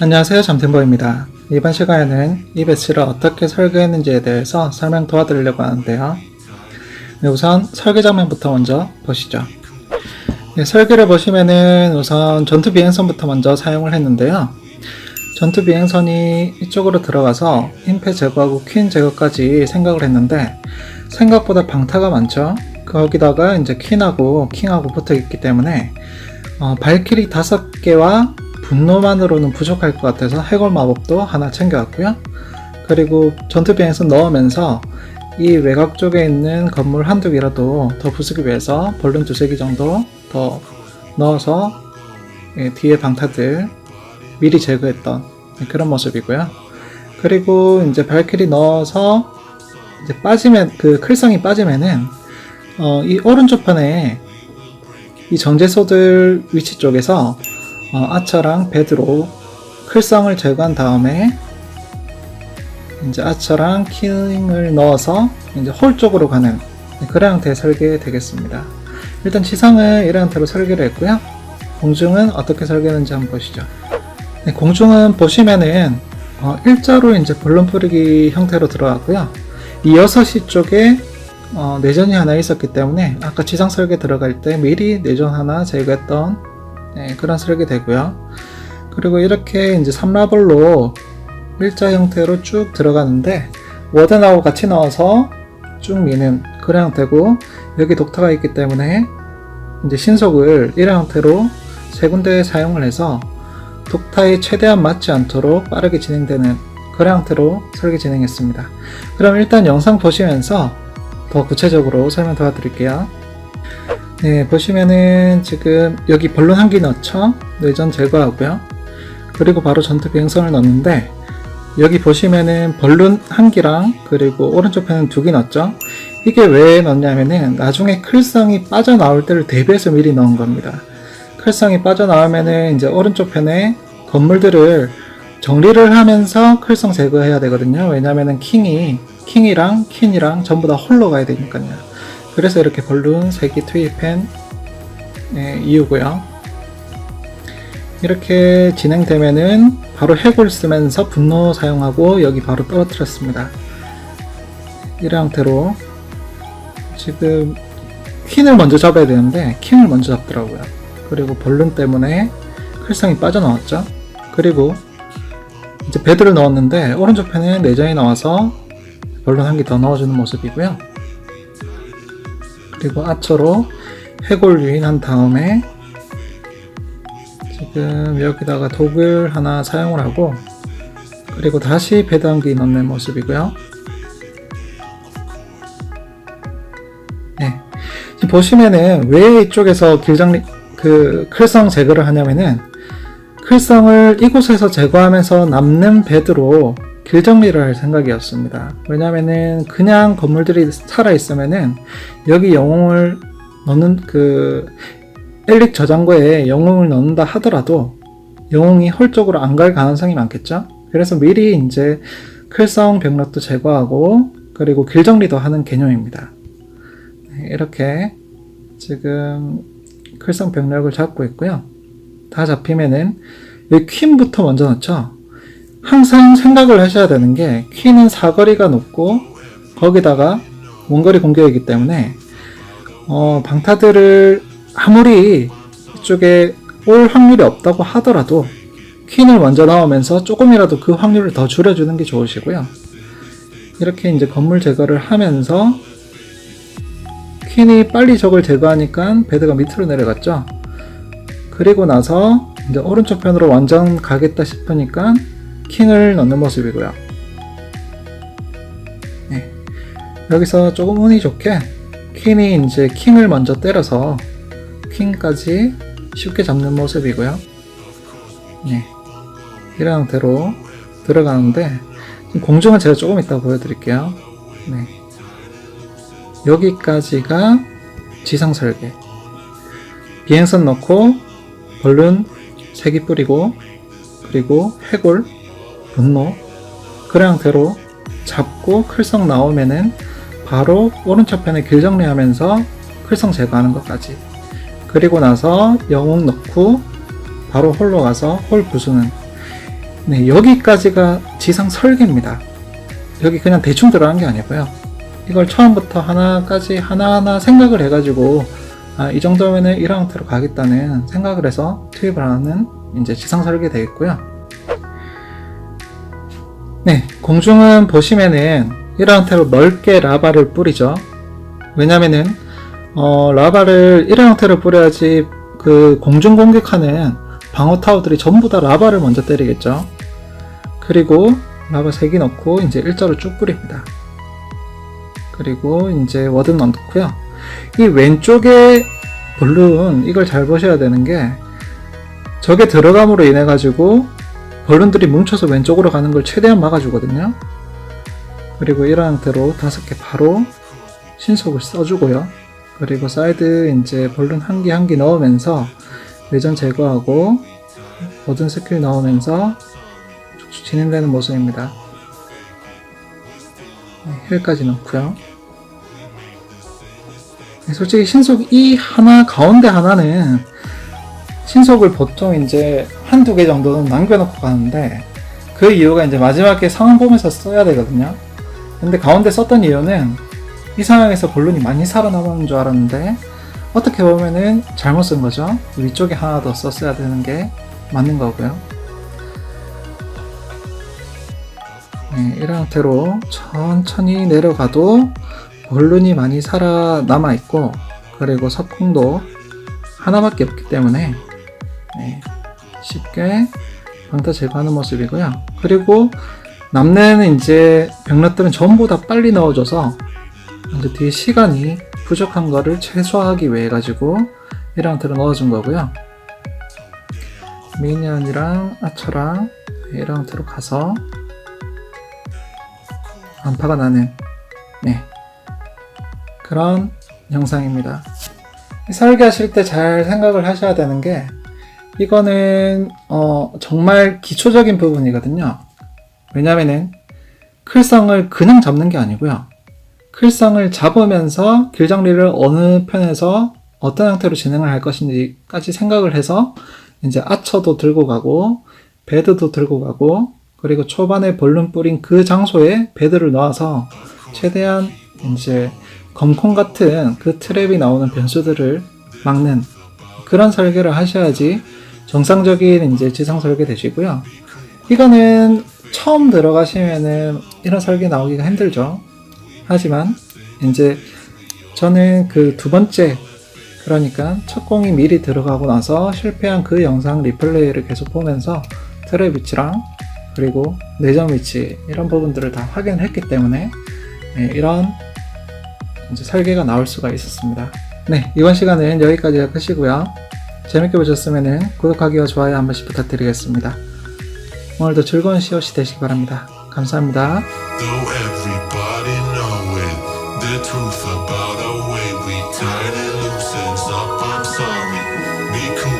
안녕하세요 잠템버입니다. 이번 시간에는 이 배치를 어떻게 설계했는지에 대해서 설명 도와드리려고 하는데요. 네, 우선 설계 장면부터 먼저 보시죠. 네, 설계를 보시면은 우선 전투 비행선부터 먼저 사용을 했는데요. 전투 비행선이 이쪽으로 들어가서 임페 제거하고 퀸 제거까지 생각을 했는데 생각보다 방타가 많죠. 거기다가 이제 퀸하고 킹하고 붙어 있기 때문에 어, 발키리 다섯 개와 분노만으로는 부족할 것 같아서 해골 마법도 하나 챙겨왔고요. 그리고 전투 비행선 넣으면서 이 외곽 쪽에 있는 건물 한두 개라도 더 부수기 위해서 벌룬 두세 개 정도 더 넣어서 예, 뒤에 방타들 미리 제거했던 그런 모습이고요. 그리고 이제 발키리 넣어서 이제 빠지면 그 클성이 빠지면은 어, 이 오른쪽 편에 이 정제소들 위치 쪽에서 어, 아처랑 베드로 클성을 제거한 다음에 이제 아처랑 킹을 넣어서 이제 홀 쪽으로 가는 그런 형태의 설계 되겠습니다. 일단 지상은 이런 형태로 설계를 했고요. 공중은 어떻게 설계했는지 한번 보시죠. 네, 공중은 보시면은 어, 일자로 이제 벌룬 뿌리기 형태로 들어갔고요. 이 6시 쪽에 어, 내전이 하나 있었기 때문에 아까 지상 설계 들어갈 때 미리 내전 하나 제거했던 네, 그런 설계 되고요. 그리고 이렇게 이제 3라벌로 일자 형태로 쭉 들어가는데 워든하고 같이 넣어서 쭉 미는 그런 형태고 여기 독타가 있기 때문에 이제 신속을 이런 형태로 세 군데 사용을 해서 독타에 최대한 맞지 않도록 빠르게 진행되는 그런 형태로 설계 진행했습니다. 그럼 일단 영상 보시면서 더 구체적으로 설명 도와드릴게요. 네, 보시면은 지금 여기 벌룬 한개 넣죠? 내전 제거하고요. 그리고 바로 전투 비행선을 넣는데 여기 보시면은 벌룬 한 개랑 그리고 오른쪽 편은 두 개 넣었죠? 이게 왜 넣냐면은 나중에 클성이 빠져나올 때를 대비해서 미리 넣은 겁니다. 클성이 빠져나오면은 이제 오른쪽 편에 건물들을 정리를 하면서 클성 제거해야 되거든요. 왜냐면은 킹이 킹이랑 퀸이랑 전부 다 홀로 가야 되니까요. 그래서 이렇게 벌룬 3개 투입한 예, 이유고요. 이렇게 진행되면은 바로 해골 쓰면서 분노 사용하고 여기 바로 떨어뜨렸습니다. 이런 형태로 지금 퀸을 먼저 잡아야 되는데 킹을 먼저 잡더라고요. 그리고 벌룬 때문에 클성이 빠져나왔죠. 그리고 이제 베드를 넣었는데 오른쪽 편에 내전이 나와서 벌룬 한 개 더 넣어주는 모습이고요. 그리고 아처로 해골 유인한 다음에 지금 여기다가 독을 하나 사용을 하고 그리고 다시 개 넣는 모습이고요. 네. 보시면은 왜 이쪽에서 길장 그 클성 제거를 하냐면은 클성을 이곳에서 제거하면서 남는 베드로 길 정리를 할 생각이었습니다. 왜냐면은 그냥 건물들이 살아 있으면은 여기 영웅을 넣는 그 엘릭 저장고에 영웅을 넣는다 하더라도 영웅이 홀 쪽으로 안 갈 가능성이 많겠죠. 그래서 미리 이제 클성 병력도 제거하고 그리고 길 정리도 하는 개념입니다. 네, 이렇게 지금 클성 병력을 잡고 있고요. 다 잡히면은 퀸부터 먼저 넣죠. 항상 생각을 하셔야 되는 게 퀸은 사거리가 높고 거기다가 원거리 공격이기 때문에 어, 방타들을 아무리 이쪽에 올 확률이 없다고 하더라도 퀸을 먼저 넣으면서 조금이라도 그 확률을 더 줄여주는 게 좋으시고요. 이렇게 이제 건물 제거를 하면서 퀸이 빨리 적을 제거하니까 베드가 밑으로 내려갔죠. 그리고 나서 이제 오른쪽 편으로 완전 가겠다 싶으니까 킹을 넣는 모습이고요. 네. 여기서 조금 운이 좋게 퀸이 이제 킹을 먼저 때려서 퀸까지 쉽게 잡는 모습이고요. 네. 이런 형태로 들어가는데 공중은 제가 조금 이따 보여드릴게요. 네. 여기까지가 지상 설계. 비행선 넣고 벌룬 3개 뿌리고 그리고 해골 분노 그런 형태로 잡고 클성 나오면은 바로 오른쪽 편에 길 정리하면서 클성 제거하는 것까지 그리고 나서 영웅 넣고 바로 홀로 가서 홀 부수는 네, 여기까지가 지상 설계입니다. 여기 그냥 대충 들어간 게 아니고요. 이걸 처음부터 하나까지 하나하나 생각을 해가지고 아, 이 정도면은 1라운드로 가겠다는 생각을 해서 투입을 하는 이제 지상 설계되어 있고요. 네, 공중은 보시면은 1라운드로 넓게 라바를 뿌리죠. 왜냐면은 어, 라바를 1라운드로 뿌려야지 그 공중 공격하는 방어 타워들이 전부 다 라바를 먼저 때리겠죠. 그리고 라바 3개 넣고 이제 일자로 쭉 뿌립니다. 그리고 이제 워든 넣고요. 이 왼쪽에 벌룬 이걸 잘 보셔야 되는 게 저게 들어감으로 인해 가지고 벌룬들이 뭉쳐서 왼쪽으로 가는 걸 최대한 막아주거든요. 그리고 이런 상태로 다섯 개 바로 신속을 써주고요. 그리고 사이드 이제 벌룬 한 개 한 개 넣으면서 외전 제거하고 모든 스킬 넣으면서 진행되는 모습입니다. 네, 힐까지 넣고요. 네, 솔직히 신속 이 하나 가운데 하나는 신속을 보통 이제 한두 개 정도는 남겨놓고 가는데 그 이유가 이제 마지막에 상황 보면서 써야 되거든요. 근데 가운데 썼던 이유는 이 상황에서 본론이 많이 살아남은 줄 알았는데 어떻게 보면은 잘못 쓴 거죠. 위쪽에 하나 더 썼어야 되는 게 맞는 거고요. 네, 이런 형태로 천천히 내려가도 본론이 많이 살아남아 있고 그리고 석궁도 하나밖에 없기 때문에 네, 쉽게 방타 제거하는 모습이고요. 그리고 남는 이제 병력들은 전부 다 빨리 넣어줘서 이제 뒤에 시간이 부족한 거를 최소화하기 위해 가지고 이랑트를 넣어준 거고요. 미니언이랑 아처랑 이랑트로 가서 안파가 나는 네 그런 영상입니다. 설계하실 때 잘 생각을 하셔야 되는 게 이거는 어, 정말 기초적인 부분이거든요. 왜냐면은 클성을 그냥 잡는 게 아니고요. 클성을 잡으면서 길 정리를 어느 편에서 어떤 형태로 진행을 할 것인지까지 생각을 해서 이제 아처도 들고 가고 베드도 들고 가고 그리고 초반에 벌룬 뿌린 그 장소에 베드를 넣어서 최대한 이제 검콩 같은 그 트랩이 나오는 변수들을 막는 그런 설계를 하셔야지 정상적인 이제 지상 설계 되시고요. 이거는 처음 들어가시면은 이런 설계 나오기가 힘들죠. 하지만 이제 저는 그 두 번째 그러니까 첫 공이 미리 들어가고 나서 실패한 그 영상 리플레이를 계속 보면서 트랩 위치랑 그리고 내정 위치 이런 부분들을 다 확인을 했기 때문에 네, 이런 설계가 나올 수가 있었습니다. 네, 이번 시간은 여기까지 끝이고요. 재밌게 보셨으면 구독하기와 좋아요 한 번씩 부탁드리겠습니다. 오늘도 즐거운 시옷이 되시기 바랍니다. 감사합니다. truth about our way we tied it loose ends up. I'm sorry. Be cool.